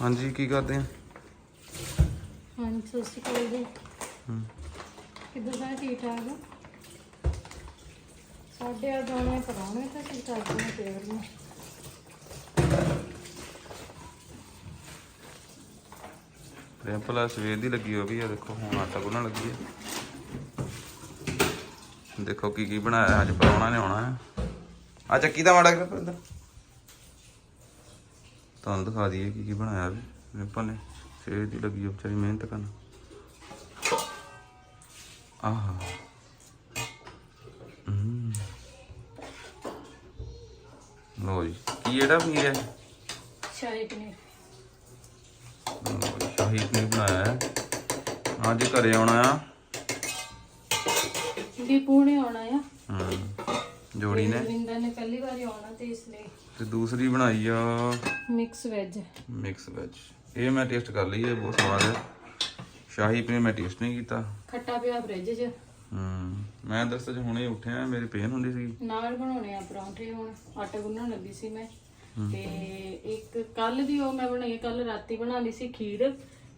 ਹਾਂਜੀ ਕੀ ਕਰਦੇ ਆ? ਹਾਂਜੀ ਸਤਿ ਸ਼੍ਰੀ ਅਕਾਲ ਜੀ। ਹੂੰ। ਕਿੱਦਾਂ ਦਾ ਠੀਕ ਠਾਕ ਆ? ਸਾਡੇ ਆ ਜਾਣੇ ਪਰਾਉਣੇ ਤਾਂ ਅਸੀਂ ਕਰਦੇ ਹਾਂ ਪੇੜ ਨੂੰ। ਰਿੰਪਲ ਆ ਸਵੇਰ ਦੀ ਲੱਗੀ ਹੋ ਵੀ ਆ ਦੇਖੋ ਹੁਣ ਆਟਾ ਗੁੰਨਣ ਲੱਗੀ ਹੈ ਦੇਖੋ ਕੀ ਕੀ ਬਣਾਇਆ ਅੱਜ ਪਰੌਣਾ ਨੇ ਆਉਣਾ ਹੈ ਆ। ਚੱਕੀ ਦਾ ਮਾੜਾ ਕਰ ਤੁਹਾਨੂੰ ਦਿਖਾ ਦਈਏ ਕੀ ਕੀ ਬਣਾਇਆ ਵੀ ਰਿੰਪਲ ਨੇ। ਸਵੇਰ ਦੀ ਲੱਗੀ ਹੋ ਵਿਚਾਰੀ ਮਿਹਨਤ ਕਰਨ। ਆਹਾ। ਲਓ ਜੀ ਕੀ ਜਿਹੜਾ ਪਨੀਰ ਹੈ? ਸ਼ਾਹੀ ਪਨੀਰ। ਲਓ ਜੀ, ਸ਼ਾਹੀ ਪਨੀਰ ਬਣਾਇਆ ਹੈ। ਅੱਜ ਘਰੇ ਆਉਣਾ ਆ। ਦੀਪੂ ਨੇ ਆਉਣਾ ਆ। ਹਮ, ਜੋੜੀ ਨੇ। ਰਵਿੰਦਰ ਨੇ ਪਹਿਲੀ ਵਾਰੀ ਆਉਣਾ ਤੇ ਇਸ ਲਈ। ਤੇ ਦੂਸਰੀ ਬਣਾਈ ਆ ਮਿਕਸ ਵੈਜ। Mix veg. ਇਹ ਮੈਂ ਟੇਸਟ ਕਰ ਲਈ ਹੈ ਬਹੁਤ ਸਵਾਦ ਹੈ ਸ਼ਾਹੀ ਪਨੀਰ ਮੈਂ ਟੇਸਟ ਨਹੀਂ ਕੀਤਾ। ਖੱਟਾ ਪਿਆ ਫ੍ਰਿਜ 'ਚ। ਹਮ ਮੈਂ ਦਰਸਤ ਹੁਣੇ ਉੱਠਿਆ ਮੇਰੀ ਪੇਨ ਹੁੰਦੀ ਸੀ ਨਾਲ ਬਣਾਉਣੇ ਆ ਪਰੌਂਠੇ ਹੁਣ ਆਟਾ ਗੁੰਨਣ ਲੱਗੀ ਸੀ ਮੈਂ। ਤੇ ਇੱਕ ਕੱਲ ਦੀ ਉਹ ਮੈਂ ਬਣਾਈ ਕੱਲ ਰਾਤੀ ਬਣਾ ਲਈ ਸੀ ਖੀਰ।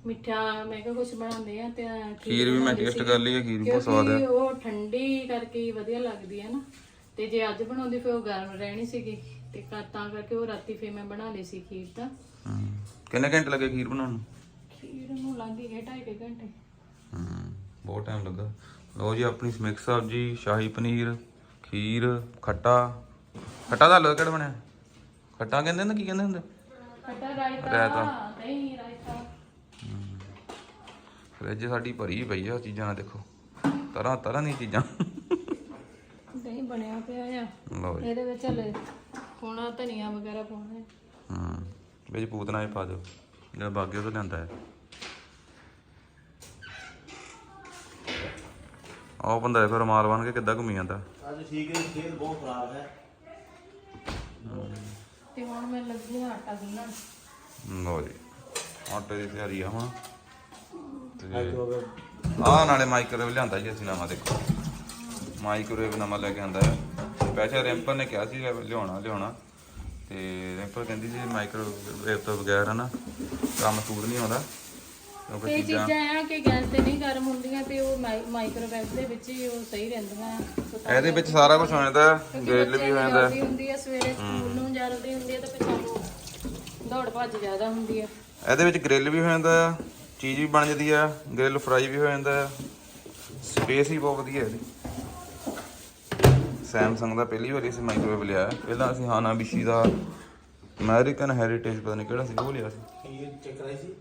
ਮਿੱਠਾ ਮੈਂ ਕਿਹਾ ਕੁਝ ਬਣਾਉਂਦੇ ਆ ਤੇ ਖੀਰ ਵੀ ਮੈਂ ਟੇਸਟ ਕਰ ਲਈ ਹੈ ਖੀਰ ਬਹੁਤ ਸਵਾਦ ਹੈ ਉਹ ਠੰਡੀ ਕਰਕੇ ਹੀ ਵਧੀਆ ਲੱਗਦੀ ਹੈ ਨਾ। ਤੇ ਜੇ ਅੱਜ ਬਣਾਉਂਦੀ ਫਿਰ ਉਹ ਗਰਮ ਰਹਿਣੀ ਸੀਗੀ। ਤੇ ਕਰ- ਤਾਂ ਕਰਕੇ ਉਹ ਰਾਤੀ ਫਿਰ ਮੈਂ ਬਣਾ ਲਈ ਸੀ ਖੀਰ ਤਾਂ। ਹਮ, ਕਿੰਨੇ ਘੰਟੇ ਲੱਗੇ ਖੀਰ ਬਣਾਉਣ ਨੂੰ? ਖੀਰ ਨੂੰ ਲੱਗ ਗਏ ਢਾਈ ਕੁ ਘੰਟੇ। ਹਮ, ਬਹੁਤ ਟਾਈਮ ਲੱਗਾ। ਲਓ ਜੀ ਆਪਣੀ ਮਿਕਸ ਸਬਜ਼ੀ ਸ਼ਾਹੀ ਪਨੀਰ ਖੀਰ ਖੱਟਾ। ਖੱਟਾ ਦਾ ਹਲਵਾ ਕਿਹੜਾ ਬਣਿਆ? ਖੱਟਾ ਕਹਿੰਦੇ ਨੇ ਕੀ ਕਹਿੰਦੇ ਹੁੰਦੇ? ਖੱਟਾ ਰਾਇਤਾ। ਰਾਇਤਾ। ਦਹੀਂ ਰਾਇਤਾ। ਫ੍ਰਿਜ ਸਾਡੀ ਭਰੀ ਪਈ ਆ ਚੀਜ਼ਾਂ ਨਾਲ ਦੇਖੋ। ਤਰ੍ਹਾਂ ਤਰ੍ਹਾਂ ਦੀਆਂ ਚੀਜ਼ਾਂ। ਦਹੀਂ ਬਣਿਆ ਪਿਆ ਆ। ਲਓ ਜੀ। ਇਹਦੇ ਵਿੱਚ ਹਲੇ ਪਾਉਣਾ ਧਨੀਆ ਵਗੈਰਾ ਪਾਉਣਾ ਹੈ। ਵਿੱਚ ਪੂਤਨਾ ਹੀ ਪਾ ਦਿਓ ਜਿਹੜਾ ਬਾਗੇ ਤੋਂ ਲਿਆਂਦਾ ਹੈ। ਆਹ ਬੰਦਾ ਦੇਖੋ ਰਮਾਲ ਬਣ ਕੇ ਕਿੱਦਾਂ ਘੁੰਮੀ ਜਾਂਦਾ। ਅੱਜ ਠੀਕ ਹੈ ਸਿਹਤ ਬਹੁਤ ਖਰਾਬ ਹੈ। ਤੇ ਹੁਣ ਮੈਂ ਲੱਗੀ ਹਾਂ ਆਟਾ ਗੁੰਨਣ ਲਓ ਜੀ ਆਟੇ ਦੀ ਤਿਆਰੀ ਆ ਹੁਣ। ਅੱਜ ਆਹ ਨਾਲੇ ਮਾਈਕ੍ਰੋਵੇਵ ਲਿਆਂਦਾ ਜੀ ਅਸੀਂ ਨਵਾਂ ਦੇਖੋ। ਮਾਈਕ੍ਰੋਵੇਵ ਨਵਾਂ ਲੈ ਕੇ ਆਂਦਾ ਹੈ। ਸਪੈਸ਼ਲ ਰੈਂਪਰ ਨੇ ਕਿਹਾ ਸੀ ਲਿਆਉਣਾ ਲਿਆਉਣਾ। ਤੇ ਰੈਂਪਰ ਕਹਿੰਦੀ ਸੀ ਮਾਈਕ੍ਰੋਵੇਵ ਤੋਂ ਬਗੈਰ ਨਾ ਕੰਮ ਸੂਟ ਨਹੀਂ ਆਉਂਦਾ। ਕਿਉਂਕਿ ਇਹ ਚੀਜ਼ਾਂ ਚੀਜ਼ਾਂ ਆ ਕਿ ਗੈਸ ਤੇ ਨਹੀਂ ਗਰਮ ਹੁੰਦੀਆਂ ਤੇ ਉਹ ਮਾਈਕ੍ਰੋਵੇਵ ਦੇ ਵਿੱਚ ਹੀ ਉਹ ਸਹੀ ਰਹਿੰਦੀਆਂ। ਆ ਇਹਦੇ ਵਿੱਚ ਸਾਰਾ ਕੁਝ ਹੋ ਜਾਂਦਾ ਹੈ ਗ੍ਰਿਲ ਵੀ ਹੋ ਜਾਂਦਾ। ਹੈ ਜਲਦੀ ਹੁੰਦੀ ਆ ਸਵੇਰੇ ਸਕੂਲ ਨੂੰ ਜਲਦੀ ਹੁੰਦੀ ਆ ਤੇ ਫਿਰ ਸਾਨੂੰ ਦੌੜ ਭੱਜ ਜ਼ਿਆਦਾ ਹੁੰਦੀ ਆ। ਇਹਦੇ ਵਿੱਚ ਗ੍ਰਿਲ ਵੀ ਹੋ ਜਾਂਦਾ ਹੈ ਚੀਜ਼ ਵੀ ਬਣ ਜਾਂਦੀ ਹੈ ਗ੍ਰਿਲ ਫਰਾਈ ਵੀ ਹੋ ਜਾਂਦਾ ਸਪੇਸ ਹੀ ਬਹੁਤ ਵਧੀਆ ਇਹਦੀ। ਸੈਮਸੰਗ ਦਾ ਪਹਿਲੀ ਵਾਰੀ ਅਸੀਂ ਮਾਈਕ੍ਰੋਵੇਵ ਲਿਆ। ਪਹਿਲਾਂ ਅਸੀਂ ਹਾਨਾ ਬਿਸ਼ੀ ਦਾ ਅਮਰੀਕਨ ਹੈਰੀਟੇਜ ਪਤਾ ਨਹੀਂ ਕਿਹੜਾ ਸੀ ਉਹ ਲਿਆ ਸੀ। ਇਹ ਚੈੱਕ ਕਰਾਈ ਸੀ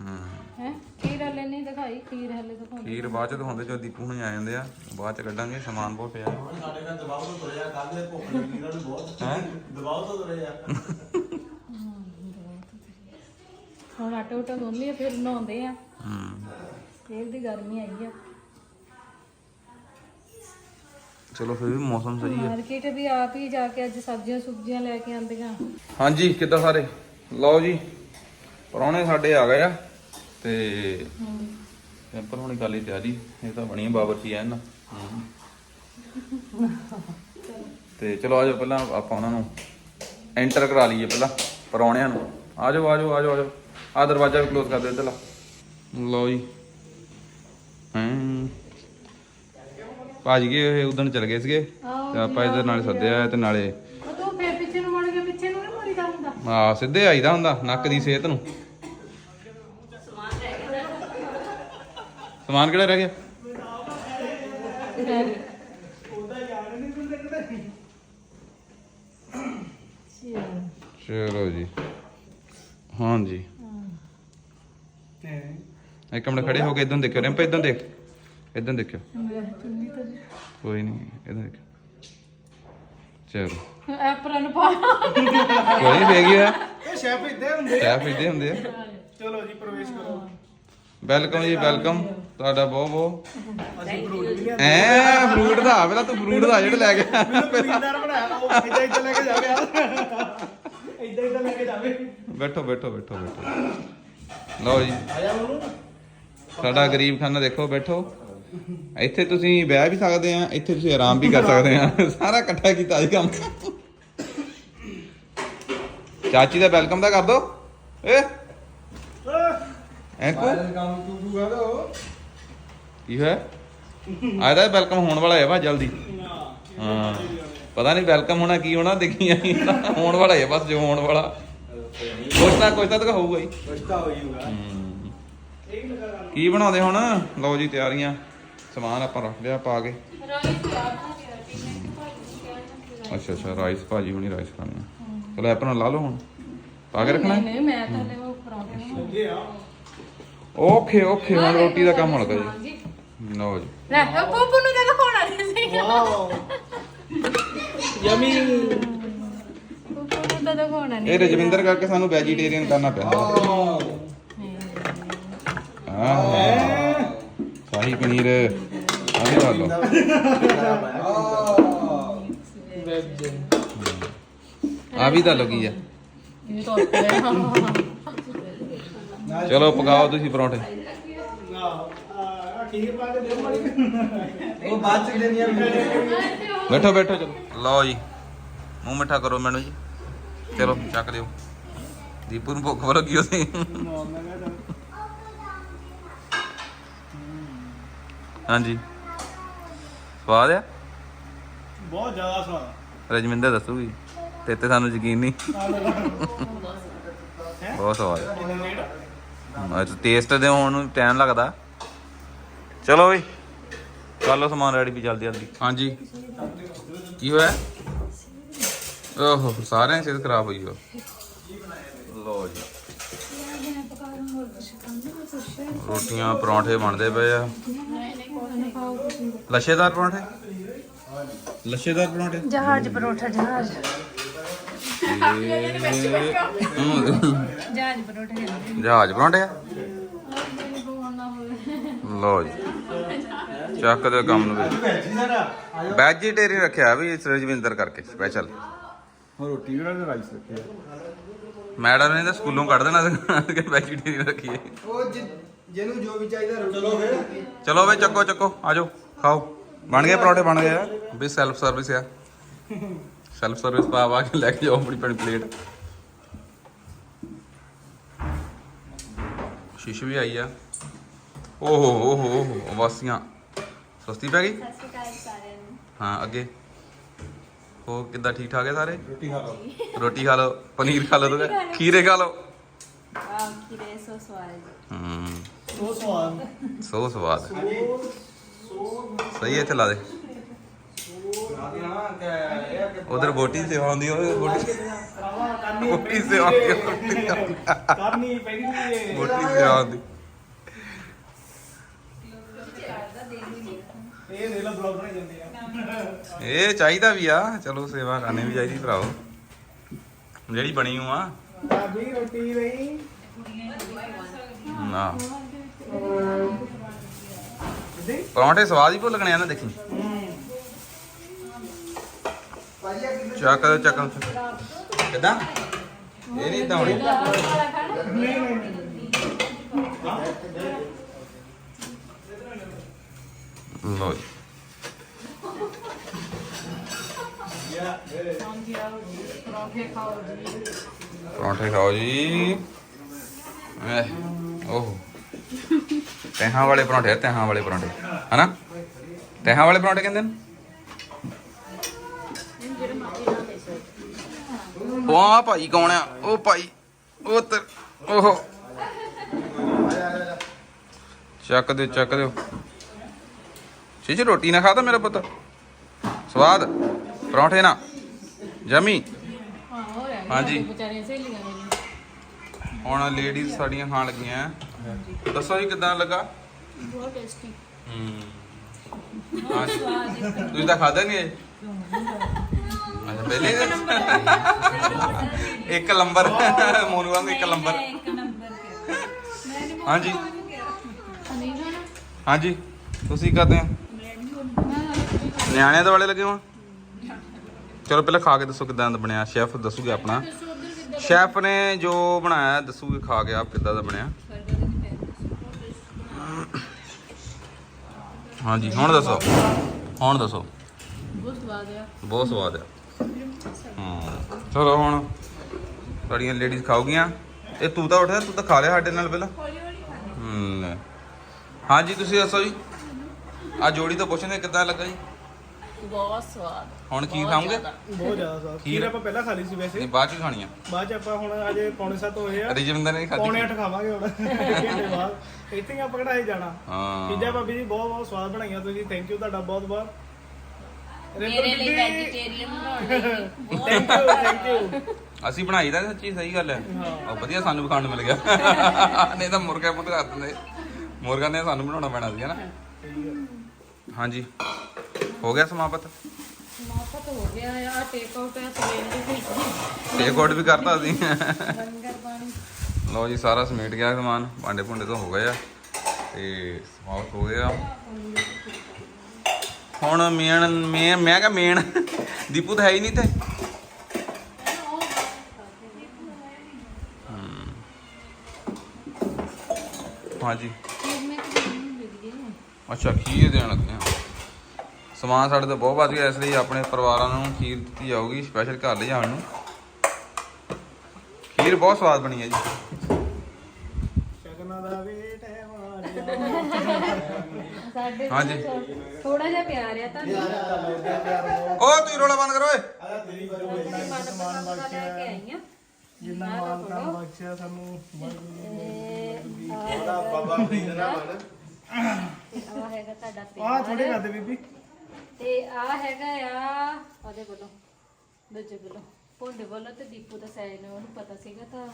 ਹੂੰ। ਹੈ? ਖੀਰ ਹਲੇ ਨਹੀਂ ਦਿਖਾਈ ਖੀਰ ਹਲੇ ਦਿਖਾਉਂਦੀ ਖੀਰ ਬਾਅਦ ਚ ਦਿਖਾਉਂਦੇ ਜਦੋਂ ਦੀਪੂ ਹੁਣੇ ਆ ਜਾਂਦੇ ਆ ਬਾਅਦ ਚ ਕੱਢਾਂਗੇ ਸਮਾਨ ਬਹੁਤ ਪਿਆ। ਹੁਣ ਸਾਡੇ ਘਰ ਦਬਾਅ ਤੋਂ ਤੁਰਿਆ ਕੱਲ ਦੇ ਭੁੱਖ ਲੱਗੀ ਨੂੰ ਬਹੁਤ। ਹੈਂ? ਦਬਾਅ ਤੋਂ ਤੁਰਿਆ ਹੁਣ ਆਟਾ ਉਟਾ ਗੁੰਨ ਲਿਆ ਫਿਰ ਨਹਾਉਂਦੇ ਆ। ਹੂੰ। ਫੇਰ ਦੀ ਗਰਮੀ ਆਈ ਆ। ਚਲੋ ਫਿਰ ਵੀ ਮੌਸਮ ਸਹੀ ਹੈ। ਮਾਰਕੀਟ ਵੀ ਆਪ ਹੀ ਜਾ ਕੇ ਅੱਜ ਸਬਜ਼ੀਆਂ ਸੁਬਜ਼ੀਆਂ ਲੈ ਕੇ ਆਂਦੀਆਂ ਹਾਂਜੀ ਕਿੱਦਾਂ ਸਾਰੇ? ਲਓ ਜੀ ਪਰੌਣੇ ਸਾਡੇ ਆ ਗਏ ਆ ਤੇ ਸਿੰਪਲ ਹੋਣੀ ਹੀ ਤਿਆਰੀ ਇਹ ਤਾਂ ਬਣੀ ਬਾਵਰਚੀ ਐ ਨਾ ਤੇ ਚਲੋ ਆਜੋ ਪਹਿਲਾਂ ਆਪਾਂ ਉਹਨਾਂ ਨੂੰ ਐਂਟਰ ਕਰਾ ਲਈਏ ਪਹਿਲਾਂ ਪਰੌਣਿਆਂ ਨੂੰ। ਆਜੋ ਆਜੋ ਆਜੋ ਆਜੋ ਆ ਦਰਵਾਜ਼ਾ ਵੀ ਕਲੋਜ਼ ਕਰ ਦਿਓ ਇੱਧਰਲਾ ਲਓ ਜੀ। ਹਾਂ। ਭਾਜੀ ਗਏ ਇਹ ਉਦਣ ਚਲ ਗਏ ਸੀਗੇ। ਤੇ ਆਪਾਂ ਇੱਧਰ ਨਾਲੇ ਸੱਦਿਆ ਤੇ ਨਾਲੇ ਤੂੰ ਫੇਰ ਪਿੱਛੇ ਨੂੰ ਮੁੜ ਕੇ ਪਿੱਛੇ ਨੂੰ ਨਹੀਂ ਮੁੜੀਦਾ ਹੁੰਦਾ? ਆ ਸਿੱਧੇ ਆਈਦਾ ਹੁੰਦਾ ਨੱਕ ਦੀ ਸਿਹਤ ਨੂੰ। ਸਮਾਨ ਕਿਹੜਾ ਰਹਿ ਗਿਆ? ਚਲੋ ਜੀ। ਹਾਂਜੀ। ਇੱਕ ਮਿੰਟ ਖੜੇ ਹੋ ਕੇ ਇਦਾਂ ਦੇਖਿਓ ਰਿੰਪ ਇਦਾਂ ਦੇਖ। ਇਦਾਂ ਦੇਖਿਓ। ਕੋਈ ਨਹੀਂ ਇਦਾਂ ਦੇਖਿਓ। ਚਲੋ। ਐਪਰਨ ਪਾ ਕੋਈ ਨਹੀਂ ਫੇਕ ਹੋਇਆ? ਇਹ ਸ਼ੈਫ ਇੱਦੇ ਹੁੰਦੇ ਸ਼ੈਫ ਇਦਾਂ ਹੁੰਦੇ ਆ। ਚਲੋ ਜੀ ਪ੍ਰਵੇਸ਼ ਕਰੋ। ਵੈਲਕਮ ਜੀ ਵੈਲਕਮ। ਤੁਹਾਡਾ ਬਹੁਤ ਬਹੁਤ। ਅਸੀਂ ਫਰੂਟ ਵੀ ਲਿਆ ਐ ਫਰੂਟ ਦਾ ਪਹਿਲਾਂ ਤੂੰ ਫਰੂਟ ਦਾ ਜਿਹੜਾ ਲੈ ਗਿਆ ਜ਼ਿਮੀਂਦਾਰ ਬਣਾਇਆ ਉਹ ਇੱਦਾਂ ਇੱਦਾਂ ਲੈ ਕੇ ਜਾਵੇ ਇੱਦਾਂ ਇੱਦਾਂ ਲੈ ਕੇ ਜਾਵੇ। ਬੈਠੋ ਬੈਠੋ ਬੈਠੋ ਬੈਠੋ। ਲਓ ਜੀ। ਉਹਨੂੰ ਸਾਡਾ ਗਰੀਬ ਖਾਨਾ ਦੇਖੋ ਬੈਠੋ। ਇੱਥੇ ਤੁਸੀਂ ਬਹਿ ਵੀ ਸਕਦੇ ਆ ਇੱਥੇ ਤੁਸੀਂ ਆਰਾਮ ਵੀ ਕਰ ਸਕਦੇ ਆ। ਸਾਰਾ ਇਕੱਠਾ ਕੀਤਾ ਜੀ ਕੰਮ। ਚਾਚੀ ਦਾ ਵੈਲਕਮ ਦਾ ਕਰ ਦੋ। ਏ। ਐਂਕੋ ਕੰਮ ਤੂੰ ਤੂੰ ਗਾ ਦੋ ਕੀ ਹੋਇਆ? ਆਦਾ ਵੈਲਕਮ ਹੋਣ ਵਾਲਾ ਹੈ ਵਾ ਜਲਦੀ। ਹਾਂ। ਪਤਾ ਨਹੀਂ ਵੈਲਕਮ ਹੋਣਾ ਕੀ ਹੋਣਾ ਦੇਖੀ ਆਈ। ਹੋਣ ਵਾਲਾ ਹੈ ਬਸ ਜੋ ਹੋਣ ਵਾਲਾ। ਕੁਛ ਨਾ ਕੁਛ ਤਾਂ ਹੋਊਗਾ ਹੀ। ਕੁਛ ਤਾਂ ਹੋ ਜਾਊਗਾ ਹਮ। ਕੀ ਬਣਾਉਂਦੇ ਹੁਣ? ਲਓ ਜੀ ਤਿਆਰੀਆਂ। ਸਮਾਨ ਆਪਾਂ ਰੱਖ ਲਿਆ ਪਾ ਕੇ। ਅੱਛਾ ਅੱਛਾ ਰਾਈਸ ਭਾਜੀ ਹੁਣੀ ਰਾਈਸ ਖਾਣੀ ਚਲੋ ਆਪਣਾ ਲਾ ਲਓ ਹੁਣ। ਪਾ ਕੇ ਰੱਖਣਾ? ਨਹੀਂ ਮੈਂ ਤਾਂ ਲੈ ਉਹ ਪਰੌਂਠੇ ਆ। ਓਕੇ ਓਕੇ ਹੁਣ ਰੋਟੀ ਦਾ ਕੰਮ ਹੋਣਾ ਜੀ। ਲਓ ਜੀ। ਲੈ ਉਹ ਪੂਪੂ ਨੂੰ ਕਹਿੰਦਾ ਹੋਣਾ ਨਹੀਂ ਸੀ ਵਾਓ। ਯਮੀ। ਪੂਪੂ ਨੂੰ ਤਾਂ ਦਿਖਾਉਣਾ ਨਹੀਂ ਇਹ ਰਜਵਿੰਦਰ ਕਰਕੇ ਸਾਨੂੰ ਵੈਜੀਟੇਰੀਅਨ ਕਰਨਾ ਪੈਂਦਾ ਹਾਂ ਸ਼ਾਹੀ ਪਨੀਰ ਆ ਵੀ ਲਾ ਲਓ ਆ ਵੀ ਤਾਂ ਲੱਗੀ ਆ। ਚਲੋ ਪਕਾਓ ਤੁਸੀਂ ਪਰੌਂਠੇ। ਆ ਖੀਰ ਪਾ ਕੇ ਦੇ ਮਾਰੀ ਉਹ ਬਾਅਦ ਚ ਦੇਣੀ ਆ। ਬੈਠੋ ਬੈਠੋ ਚਲੋ। ਲਓ ਜੀ। ਮੂੰਹ ਮਿੱਠਾ ਕਰੋ ਮੈਨੂੰ ਜੀ। ਚਲੋ ਚੱਕ ਦਿਓ ਦੀਪੂ ਨੂੰ ਭੁੱਖ ਲੱਗੀ ਉਹਦੀ ਹਾਂਜੀ। ਸਵਾਦ ਆ? ਬਹੁਤ ਜ਼ਿਆਦਾ ਸਵਾਦ। ਰਜਮਿੰਦਰ ਦੱਸੂਗੀ। ਤੇ ਤੇ ਸਾਨੂੰ ਯਕੀਨ ਨਹੀਂ। ਬਹੁਤ ਸਵਾਦ ਆ। ਅੱਜ ਟੇਸਟ ਦੇ ਹੋਣ ਨੂੰ ਟਾਈਮ ਲੱਗਦਾ। ਚਲੋ ਵੀ ਕਰ ਲਓ ਸਮਾਨ ਰੈਡੀ ਵੀ ਜਲਦੀ ਜਲਦੀ। ਹਾਂਜੀ। ਕੀ ਹੋਇਆ? ਓਹੋ ਸਾਰਿਆਂ ਦੀ ਸਿਹਤ ਖਰਾਬ ਹੋਈ ਹੋ ਲੋ ਜੀ। ਰੋਟੀਆਂ ਪਰੌਂਠੇ ਬਣਦੇ ਪਏ ਆ। ਲੱਛੇਦਾਰ ਪਰੌਂਠੇ? ਲੱਛੇਦਾਰ ਪਰੌਂਠੇ? ਜਹਾਜ਼ ਪਰੋਠਾ ਜਹਾਜ਼। ਹਮ, ਜਹਾਜ਼ ਪਰੋਠਾ ਕਹਿੰਦੇ ਜਹਾਜ਼ ਪਰੌਂਠੇ ਆ? ਲੋ ਜੀ। ਚੱਕ ਦੇ ਕੰਮ ਨੂੰ। ਵੀ ਭੈਜੀ ਸਾਰਾ ਆਜੋ ਵੈਜੀਟੇਰੀਅਨ ਰੱਖਿਆ ਵੀ ਇਸ ਰਜਵਿੰਦਰ ਕਰਕੇ ਸਪੈਸ਼ਲ ਰੋਟੀ ਵੀ ਨਾਲ ਰਾਈਸ ਰੱਖਿਆ ਮੈਡਮ ਨੇ ਤਾਂ ਸਕੂਲੋਂ ਕੱਢ ਦੇਣਾ ਸੀ ਕਿ ਵੈਜੀਟੇਰੀਅਨ ਰੱਖੀਏ। ਉਹ ਜਿਹਨੂੰ ਜੋ ਵੀ ਚਾਹੀਦਾ ਚਲੋ ਫਿਰ। ਚਲੋ ਵੇ ਚੱਕੋ ਚੱਕੋ ਆਜੋ ਖਾਓ। ਬਣ ਗਏ ਪਰੌਂਠੇ ਬਣ ਗਏ ਆ। ਵੀ ਸੈਲਫ ਸਰਵਿਸ ਆ। ਸੈਲਫ ਸਰਵਿਸ ਪਾ ਵਾ ਕੇ ਲੈ ਕੇ ਜਾਓ ਆਪਣੀ ਆਪਣੀ ਪਲੇਟ। ਸ਼ੀਸ਼ ਵੀ ਆਈ ਆ। ਓਹੋ ਓਹੋ ਓਹੋ ਵਾਸੀਆਂ ਸਸਤੀ ਪੈ ਗਈ? ਹਾਂ ਅੱਗੇ। ਹੋ ਕਿੱਦਾਂ ਠੀਕ ਠਾਕ ਹੈ ਸਾਰੇ? ਰੋਟੀ ਖਾ ਲਓ। ਰੋਟੀ ਖਾ ਲਓ ਪਨੀਰ ਖਾ ਲਓ ਤੇ ਖੀਰੇ ਖਾ ਲਓ। ਆਹ ਖੀਰੇ ਸੋ ਸਵਾਦ ਹੂੰ ਉਹ ਸਵਾਦ। ਸੋ ਸਵਾਦ। ਸਹੀ ਹੈ ਇੱਥੇ ਲਾ ਦੇ। ਉਧਰ ਬੋਟੀ ਸੇਵਾ ਹੁੰਦੀ ਉਹ ਬੋਟੀ ਬੋਟੀ ਸੇਵਾ ਹੁੰਦੀ। ਕਰਨੀ ਪੈਂਦੀ ਬੋਟੀ ਸੇਵਾ ਹੁੰਦੀ। ਇਹ ਦੇ ਲਾ ਬਲੌਗ ਬਣਾ ਜਾਂਦੇ ਆ। ਇਹ ਚਾਹੀਦਾ ਵੀ ਆ। ਚਲੋ ਸੇਵਾ ਕਰਨੀ ਵੀ ਚਾਹੀਦੀ ਭਰਾਓ ਜਿਹੜੀ ਬਣੀ ਹੂੰ ਆ। ਰੋਟੀ ਨਾ। ਪਰੌਂਠੇ ਸਵਾਦ ਹੀ ਭੁੱਲ ਆ ਨਾ, ਦੇਖੀ। ਚੱਕ ਚੱਕ ਕਿਦਾਂ? ਇਹ ਨਹੀਂ ਦੌੜੀ ਲੋ ਜੀ। ਪਰੌਂਠੇ ਖਾਓ ਜੀ। ਪਰੌਂਠੇ ਖਾਓ ਜੀ। ਓਹ। ਤਹਾਂ ਵਾਲੇ ਪਰੌਂਠੇ ਆ, ਤਹਾਂ ਵਾਲੇ ਪਰੌਂਠੇ। ਹਨਾ? ਤਹਾਂ ਵਾਲੇ ਪਰੌਂਠੇ ਕਹਿੰਦੇ ਨੇ? ਉਹ ਆ ਭਾਈ ਕੌਣ ਆ? ਉਹ ਭਾਈ ਉਹ ਤੇ ਓਹੋ ਚੱਕ ਦਿਓ ਚੱਕ ਦਿਓ। ਸ਼ੀਸ਼ ਰੋਟੀ ਨਾ ਖਾਦਾ ਮੇਰਾ ਪੁੱਤ। ਸਵਾਦ। ਪਰੌਂਠੇ ਨਾ। ਜਮੀ। ਹਾਂ ਹੋ ਰਿਹਾ ਹਾਂਜੀ। ਵਿਚਾਰੀਆਂ ਸਹੇਲੀਆਂ ਮੇਰੀਆਂ ਹੁਣ ਲੇਡੀਜ਼ ਸਾਡੀਆਂ ਖਾਣ ਲੱਗੀਆਂ। ਦੱਸੋ ਜੀ ਕਿਦਾਂ ਲੱਗਾ? ਬਹੁਤ ਟੇਸਟੀ ਹੂੰ। ਤੁਸੀਂ ਤਾਂ ਖਾਦਾ ਨਹੀਂ ਇਹ ਅੱਛਾ ਪਹਿਲੇ ਹੀ ਇੱਕ ਲੰਬਰ। ਮੋਨੂ ਵਾਂਗ ਇੱਕ ਨੰਬਰ ਹਾਂਜੀ। ਹਾਂਜੀ। ਤੁਸੀਂ ਕਰਦੇ ਆ? ਨਿਆਣਿਆਂ ਦੇ ਵਾਲੇ ਲੱਗੇ ਹੋ ਚਲੋ ਪਹਿਲਾਂ ਖਾ ਕੇ ਦੱਸੋ ਕਿਦਾਂ ਦਾ ਬਣਿਆ। ਸ਼ੈਫ ਦੱਸੂਗਾ ਆਪਣਾ। ਸ਼ੈਫ ਨੇ ਜੋ ਬਣਾਇਆ ਦੱਸੂਗੇ ਖਾ ਕੇ ਆਪ ਕਿਦਾਂ ਦਾ ਬਣਿਆ। ਹਾਂਜੀ ਹੁਣ ਦੱਸੋ। ਹੁਣ ਦੱਸੋ। ਬਹੁਤ ਸਵਾਦ ਆ। ਬਹੁਤ ਸਵਾਦ ਆ। ਹਾਂ। ਚਲੋ ਹੁਣ ਸਾਡੀਆਂ ਲੇਡੀਜ਼ ਖਾਓਗੀਆਂ ਇਹ ਤੂੰ ਤਾਂ ਉੱਠਿਆ ਤੂੰ ਤਾਂ ਖਾ ਲਿਆ ਸਾਡੇ ਨਾਲ ਪਹਿਲਾਂ। ਹਾਂਜੀ ਤੁਸੀਂ ਦੱਸੋ ਜੀ। ਆ ਜੋੜੀ ਤੋਂ ਪੁੱਛਦੇ ਕਿੱਦਾਂ ਲੱਗਾ ਜੀ? ਬਹੁਤ ਸਵਾਦ। ਹੁਣ ਖੀਰ ਖਾਓਗੇ? ਬਹੁਤ ਜ਼ਿਆਦਾ ਸਵਾਦ। ਖੀਰ? ਆਪਾਂ ਪਹਿਲਾਂ ਖਾ ਲਈ ਸੀ ਵੈਸੇ। ਨਹੀਂ ਬਾਅਦ ਚ ਖਾਣੀ ਆ। ਬਾਅਦ ਚ ਆਪਾਂ ਹੁਣ ਅਜੇ ਪੌਣੇ 7 ਹੋਏ ਆ। ਰਜਿੰਦਰ ਨੇ ਨਹੀਂ ਪੌਣੇ ਖਾਧੀ 8 ਖਾਵਾਂਗੇ ਹੁਣ। ਘੰਟੇ ਬਾਅਦ। ਇੱਥੇ ਹੀ ਆਪਾਂ ਕਿਹੜਾ ਜਾਣਾ। ਹਾਂ। ਚੀਜ਼ਾਂ ਭਾਬੀ ਜੀ ਬਹੁਤ ਬਹੁਤ ਸਵਾਦ ਬਣਾਈਆਂ ਤੁਸੀਂ। ਥੈਂਕ ਯੂ ਤੁਹਾਡਾ ਬਹੁਤ ਬਹੁਤ। ਮੇਰੇ ਲਈ ਵੈਜੀਟੇਰੀਅਨ ਬਣਾਉਣ ਲਈ। ਬਹੁਤ ਥੈਂਕ ਯੂ ਥੈਂਕ ਯੂ ਅਸੀਂ ਬਣਾਈ ਤਾਂ ਸੱਚੀ ਸਹੀ ਗੱਲ ਹੈ। ਉਹ ਵਧੀਆ ਸਾਨੂੰ ਵੀ ਖਾਣ ਨੂੰ ਮਿਲ ਗਿਆ। ਨਹੀਂ ਤਾਂ ਮੁਰਗਾ ਕਰ ਦਿੰਦੇ ਮੁਰਗਾ ਨੇ ਸਾਨੂੰ ਬਣਾਉਣਾ ਪੈਣਾ ਸੀ ਹਨਾ ਹਾਂਜੀ। ਹੋ ਗਿਆ ਸਮਾਪਤ? ਸਮਾਪਤ ਹੋ ਗਿਆ ਆ ਟੇਕ ਆਊਟ ਹੈ ਸਵੇਰ ਦੇ ਵਿੱਚ ਟੇਕ ਆਊਟ ਵੀ ਕਰਤਾ ਅਸੀਂ ਲੰਗਰ ਪਾਣੀ। ਲਓ ਜੀ ਸਾਰਾ ਸਮੇਟ ਗਿਆ ਸਮਾਨ। ਭਾਂਡੇ ਭੁੰਡੇ ਤੋਂ ਹੋ ਗਏ ਆ। ਤੇ ਸਮਾਪਤ ਹੋ ਗਿਆ। ਹੁਣ ਮੇਨ ਮੈਂ ਮੈਂ ਕਹਾ ਮੇਨ ਦੀਪੂ ਤਾਂ ਹੈ ਹੀ ਨਹੀਂ ਤੇ। ਹਾਂਜੀ। ਅੱਛਾ ਖੀਰ ਦੇਣ ਲੱਗੇ ਆ। ਸਮਾਨ ਸਾਡੇ ਤੋਂ ਬਹੁਤ ਵੱਧ ਗਿਆ ਇਸ ਲਈ ਆਪਣੇ ਪਰਿਵਾਰਾਂ ਨੂੰ ਖੀਰ ਦਿੱਤੀ ਜਾਊਗੀ ਸਪੈਸ਼ਲ ਘਰ ਲਈ ਜਾਣ ਨੂੰ। ਖੀਰ ਬਹੁਤ ਸਵਾਦ ਬਣੀ ਹੈ ਜੀ। ਸ਼ਗਨਾਂ ਦਾ ਵੇਟ ਹੈ ਵਾਲਿਆ ਸਾਡੇ ਹਾਂਜੀ। ਥੋੜਾ ਜਿਹਾ ਪਿਆਰ ਆ ਤੁਹਾਨੂੰ। ਓ ਤੁਸੀਂ ਰੋਲਾ ਬੰਦ ਕਰੋ ਓਏ। ਸਮਾਨ ਲੈ ਬਖਸ਼ਿਆ ਕੇ ਆਈ ਆ। ਜਿੰਨਾ ਮਾਲਕਾਂ ਨੇ ਬਖਸ਼ਿਆ ਸਾਨੂੰ ਬਾਬਾ ਫਰੀਦ ਨਾ ਬਣ। ਆ ਹੈਗਾ ਤੁਹਾਡਾ ਆਹ ਥੋੜੇ ਕਰਦੇ ਬੀਬੀ। ਤੇ ਆ ਹੈਗਾ ਆ ਉਹਦੇ ਕੋਲੋਂ ਦੂਜੇ ਕੋਲੋਂ ਭੋਂਡੇ ਵੱਲੋਂ ਤੇ ਦੀਪੂ ਦਾ ਸਾਈਨ ਉਹਨੂੰ ਪਤਾ ਸੀਗਾ ਤਾਂ।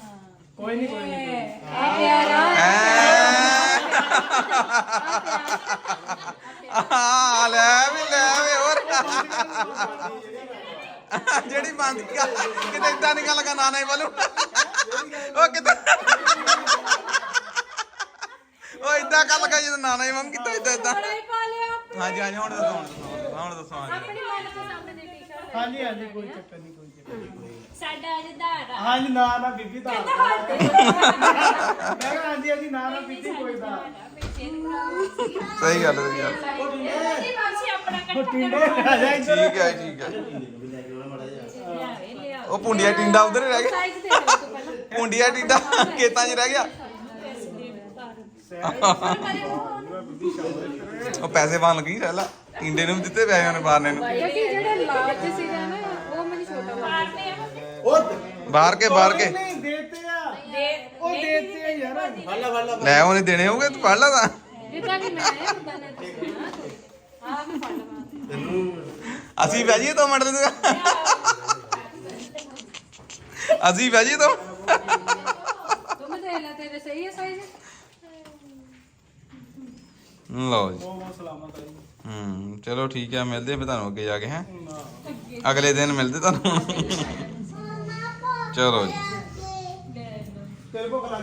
ਕੋਈ ਨਹੀਂ ਕੋਈ ਨਹੀਂ ਆ ਪਿਆਰ। ਆ ਲੈ ਵੀ ਲੈ ਵੀ ਹੋਰ। ਜਿਹੜੀ ਬੰਦ ਕਰ ਕਿਤੇ ਇਦਾਂ ਨਹੀਂ ਗੱਲ ਕਰਨਾ ਨਾ ਨਹੀਂ ਬੋਲੂ ਉਹ ਕਿਤੇ ਉਹ ਇਦਾਂ ਗੱਲ ਕਰ ਜਦੋਂ ਨਾਨਾ ਹੀ ਮੰਮ ਕੀਤਾ ਇਦਾਂ ਇਦਾਂ। ਹਾਂਜੀ ਹਾਂਜੀ ਹੁਣ ਦੱਸੋ ਹੁਣ ਦੱਸੋ। ਹੁਣ ਦੱਸੋ ਹਾਂਜੀ ਆਪਣੀ ਮਨਪਸੰਦ ਦੀ ਟੀ-ਸ਼ਰਟ ਹਾਂਜੀ ਹਾਂਜੀ ਕੋਈ ਚੱਕਰ ਨਹੀਂ ਕੋਈ ਚੱਕਰ ਨਹੀਂ। ਸਾਡਾ ਅੱਜ ਧਾਰ। ਹਾਂਜੀ ਨਾ ਨਾ ਬੀਬੀ ਦਾ ਮੈਂ ਕਿਹਾ ਹਾਂਜੀ ਹਾਂਜੀ ਨਾ ਨਾ ਬੀਬੀ ਕੋਈ ਦਾ ਸਹੀ ਗੱਲ ਸਹੀ ਟਿੰਡੇ। ਆ ਜਾ ਇੱਧਰ। ਠੀਕ ਹੈ ਠੀਕ ਹੈ। ਉਹ ਪੁੰਡੀਆ ਟਿੰਡਾ ਉਧਰ ਹੀ ਰਹਿ ਗਿਆ ਸਾਈਜ਼ ਦੇ ਲਓ ਤੂੰ ਪਹਿਲਾਂ। ਪੁੰਡੀਆ ਟਿੰਡਾ ਖੇਤਾਂ 'ਚ ਰਹਿ ਗਿਆ। ਉਹ ਪੈਸੇ ਪਾਣ ਲੱਗੀ ਚੱਲ ਟਿੰਡੇ ਨੂੰ ਵੀ ਦਿੱਤੇ ਪੈਸੇ ਉਹਨੇ ਮਾਰਨੇ ਨੂੰ ਕਿਉਂਕਿ ਜਿਹੜੇ ਲਾਰਜ ਸੀਗਾ ਨਾ ਉਹ ਮੈਨੂੰ ਛੋਟਾ ਲੱਗਦਾ। ਬਾਹਰ ਕੇ ਬਾਹਰ ਕੇ। ਨਹੀਂ ਦੇਤੇ ਆ। ਉਹ ਦੇਤੇ ਆ ਯਾਰ। ਫੱਲਾ ਫੱਲਾ ਲੈ ਉਹਨੇ ਦੇਣੇ ਹੋਗੇ ਤੂੰ ਪੜ ਲਾ ਤਾਂ। ਜਿੱਦਾਂ ਕਿ ਮੈਂ ਹੁੰਦਾ ਨੇ ਲਵਾਂ। ਤੈਨੂੰ ਅਸੀਂ ਬਹਿ ਜਾਈਏ ਦੋ ਮਿੰਟ ਦੇ ਅਸੀਂ ਬਹਿ ਜਾਈਏ ਦੋ ਤੂੰ ਮੈਂ ਦੇਖ ਲੈ ਤੇਰੇ ਸਹੀ ਹੈ ਸਾਈਜ਼ ਲਓ ਜੀ। ਬਹੁਤ ਬਹੁਤ ਸਲਾਮਤ ਆ ਜੀ। ਹੂੰ, ਚਲੋ ਠੀਕ ਹੈ ਮਿਲਦੇ ਫਿਰ ਤੁਹਾਨੂੰ ਅੱਗੇ ਜਾ ਕੇ, ਹੈ? ਅਗਲੇ ਦਿਨ ਮਿਲਦੇ ਤੁਹਾਨੂੰ। ਚਲੋ ਜੀ। ਤੇਰੇ ਕੋਲ ਲੱਗੇ